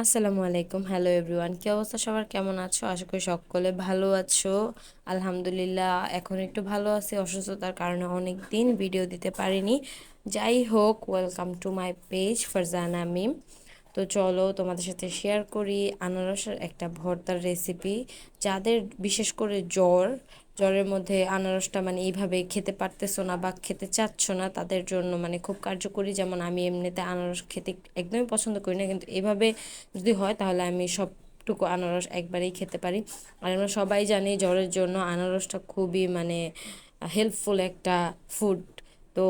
আসসালামু আলাইকুম। Hello everyone কী অবস্থা সবার? কেমন আছো? আশা করি সকলে ভালো আছো। আলহামদুলিল্লাহ, এখন একটু ভালো আছি, অসুস্থতার কারণে অনেক দিন ভিডিও দিতে পারিনি। যাই হোক welcome to my page Farzana Mim তো চলো তোমাদের সাথে শেয়ার করি আনারসের একটা ভর্তার রেসিপি যাদের বিশেষ করে জ্বর, জ্বরের মধ্যে আনারসটা মানে এইভাবে খেতে পারতেছো না বা খেতে চাচ্ছ না, তাদের জন্য মানে খুব কার্যকরী। যেমন আমি এমনিতে আনারস খেতে একদমই পছন্দ করি না, কিন্তু এভাবে যদি হয় তাহলে আমি সবটুকু আনারস একবারেই খেতে পারি। আর আমরা সবাই জানি জ্বরের জন্য আনারসটা খুবই মানে হেল্পফুল একটা ফুড তো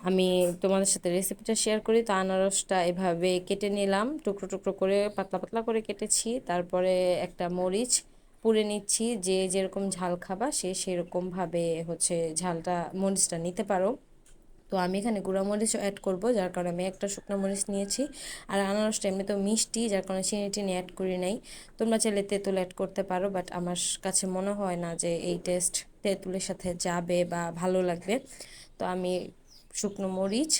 আমি তোমাদের সাথে রেসিপিটা শেয়ার করি। তো আনারসটা এভাবে কেটে নিলাম। টুকরো টুকরো করে, পাতলা পাতলা করে কেটেছি। তারপরে একটা মরিচ পুড়ে নিচ্ছি। যে যেরকম ঝাল খাবা, সে সেরকমভাবে হচ্ছে ঝালটা, মরিচটা নিতে পারো। তো আমি এখানে গুঁড়া মরিচও অ্যাড করব, যার কারণে আমি একটা শুকনো মরিচ নিয়েছি। আর আনারসটা এমনি তো মিষ্টি, যার কারণে চিনি টিনি অ্যাড করি নাই। তোমরা চাইলে তেঁতুল অ্যাড করতে পারো বাট আমার কাছে মনে হয় না যে এই টেস্ট তেঁতুলের সাথে যাবে বা ভালো লাগবে। তো আমি শুকনো মরিচ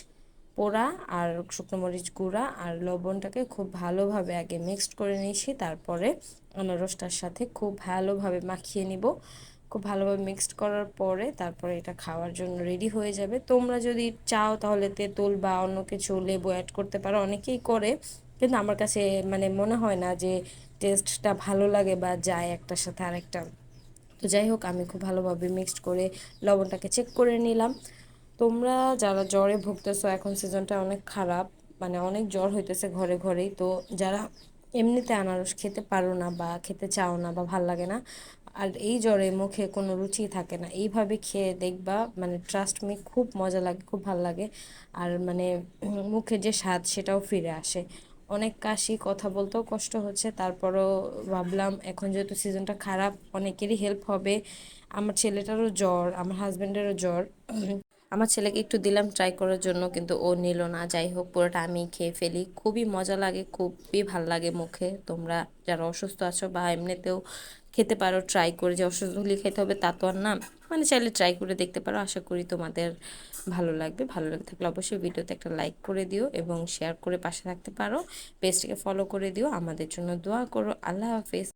পোড়া আর শুকনো মরিচ গুঁড়া আর লবণটাকে খুব ভালোভাবে আগে মিক্সড করে নিয়েছি, তারপরে আনারসটার সাথে খুব ভালোভাবে মাখিয়ে নিব। খুব ভালোভাবে মিক্সড করার পরে তারপরে এটা খাওয়ার জন্য রেডি হয়ে যাবে। তোমরা যদি চাও তাহলে তেঁতুল বা অন্য কিছু লেবু অ্যাড করতে পারো, অনেকেই করে, কিন্তু আমার কাছে মানে মনে হয় না যে টেস্টটা ভালো লাগে বা যায় একটার সাথে আরেকটা। তো যাই হোক, আমি খুব ভালোভাবে মিক্সড করে লবণটাকে চেক করে নিলাম। তোমরা যারা জ্বরে ভুগতেছো, এখন সিজনটা অনেক খারাপ। মানে অনেক জ্বর হইতেছে ঘরে ঘরেই। তো যারা এমনিতে আনারস খেতে পারো না বা খেতে চাও না বা ভালো লাগে না, আর এই জ্বরে মুখে কোনো রুচি থাকে না, এইভাবে খেয়ে দেখবা। মানে ট্রাস্ট মি খুব মজা লাগে, খুব ভালো লাগে। আর মানে মুখে যে স্বাদ সেটাও ফিরে আসে। অনেক কাশি, কথা বলতেও কষ্ট হচ্ছে। তারপরও ভাবলাম, এখন যেহেতু সিজনটা খারাপ, অনেকেরই হেল্প হবে। আমার ছেলেটারও জ্বর, আমার হাজব্যান্ডেরও জ্বর। আমার ছেলেকে একটু দিলাম ট্রাই করার জন্য, কিন্তু ও নিল না। যাই হোক, পুরোটা আমি খেয়ে ফেলি। খুবই মজা লাগে, খুবই ভালো লাগে মুখে। তোমরা যারা অসুস্থ আছো বা এমনিতেও খেতে পারো ট্রাই করে যে অসুস্থ হলে খেতে হবে, তা তো আর না। মানে চাইলে ট্রাই করে দেখতে পারো। আশা করি তোমাদের ভালো লাগবে, ভালো লাগে থাকলে অবশ্যই ভিডিওতে একটা লাইক করে দিও এবং শেয়ার করে পাশে থাকতে পারো। পেজটিকে ফলো করে দিও। আমাদের জন্য দোয়া করো। আল্লাহ হাফেজ।